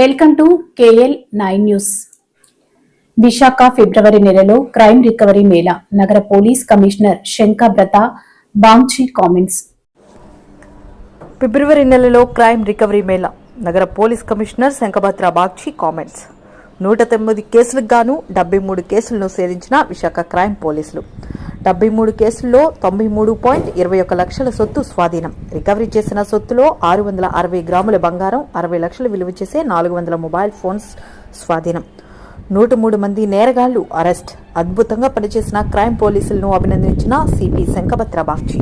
Welcome to KL nine news. Visakha February నెలలో crime recovery mela నగర police commissioner Shankhabrata Bagchi comments. February నెలలో crime recovery mela నగర police commissioner Shankhabrata Bagchi comments. నూట తొమ్మిది కేసులకు గాను డెబ్బై మూడు కేసులను సేధించిన విశాఖ క్రైమ్ పోలీసులు. డెబ్బై మూడు కేసుల్లో తొంభై మూడు పాయింట్ ఇరవై ఒక్క లక్షల సొత్తు స్వాధీనం. రికవరీ చేసిన సొత్తులో ఆరు వందల అరవై గ్రాముల బంగారం అరవై లక్షలు విలువ చేసే నాలుగు వందల మొబైల్ ఫోన్స్ స్వాధీనం. నూట మూడు మంది నేరగాళ్ళు అరెస్ట్. అద్భుతంగా పనిచేసిన క్రైమ్ పోలీసులను అభినందించిన CP Shankhabrata Bagchi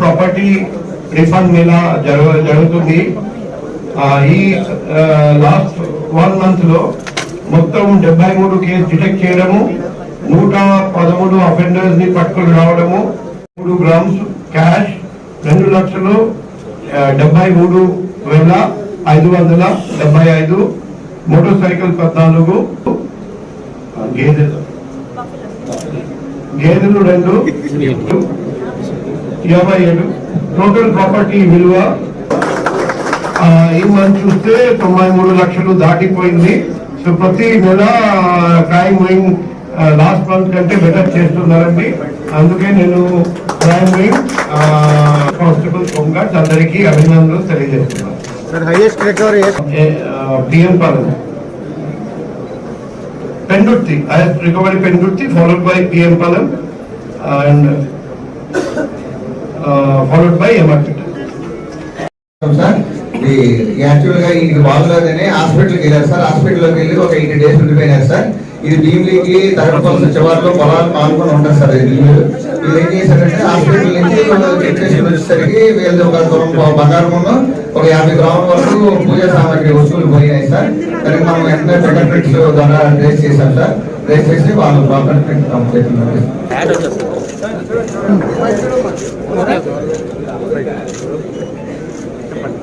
property refund mela జరుగుతుంది. ఈ లాస్ట్ వన్ మంత్లో మొత్తం డెబ్బై మూడు కేసు డిటెక్ట్ చేయడము నూట పదమూడు అఫెండర్స్ని పట్టుకుని రావడము మూడు గ్రామ్స్ క్యాష్ రెండు లక్షలు డెబ్బై మూడు వేల ఐదు వందల డెబ్బై ఐదు మోటార్ సైకిల్ పద్నాలుగు గేదెలు. గేదెలు రెండు ఇరవై ఏడు. టోటల్ ప్రాపర్టీ విలువ ఆ, ఈ మంత్ చూస్తే తొంభై మూడు లక్షలు దాటిపోయింది. సో ప్రతి నెల క్రైమ్ వింగ్ లాస్ట్ మంత్ కంటే బెటర్ చేస్తున్నారండి. అందుకే నేను క్రైమ్ వింగ్ కానిస్టేబుల్ హోంగార్డ్స్ అందరికీ అభినందనలు తెలియజేస్తున్నాను. PM Palem Pendurthi highest recovery Pendurthi followed by PM Palem and followed by MRP sir ఇది యాక్చువల్గా ఇది బాగలేదని హాస్పిటల్కి వెళ్ళారు సార్. హాస్పిటల్కి వెళ్ళి ఒక ఎయిటీ డేస్ ఉండిపోయినారు సార్. ఇది భీమిలీకి తరగతి చివరిలో పొలాలు పాల్గొని ఉంటారు సార్. ఇది వీళ్ళు ఏం చేశారంటే హాస్పిటల్ నుంచి చెక్ చేసి వచ్చేసరికి వీళ్ళు ఒక తులం బంగారం ఒక యాభై గ్రాముల వరకు పూజా సామాగ్రి వస్తువులు పోయినాయి సార్. దానికి మనం వెంటనే ఫింగర్ ప్రింట్స్ ద్వారా రేస్ చేశాం సార్. రేస్ చేసి వాళ్ళు ప్రాపర్ ప్రింట్ కంప్లీట్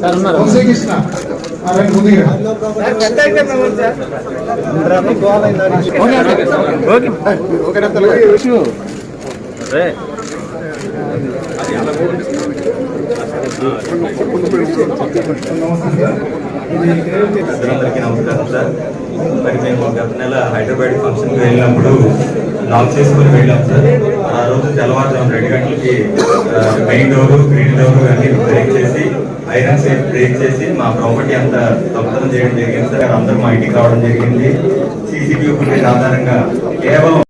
వంశీకృష్ణ అలాగే ముందుగా. అందరికీ నమస్కారం సార్. మరి మేము గత నెల హైదరాబాద్ ఫంక్షన్కి వెళ్ళినప్పుడు లాక్ చేసుకుని వెళ్ళాం సార్. ఆ రోజు తెల్లవారుజాము రెండు గంటలకి మెయిన్ డోర్ గ్రీన్ డోర్ అన్ని బ్రేక్ చేసి ఐరన్ సేఫ్ బ్రేక్ చేసి మా ప్రాపర్టీ అంతా దొంగతనం చేయడం జరిగింది సార్. అందరూ మా ఇంటికి రావడం జరిగింది. సీసీటీవీ ఫుటేజ్ ఆధారంగా కేవలం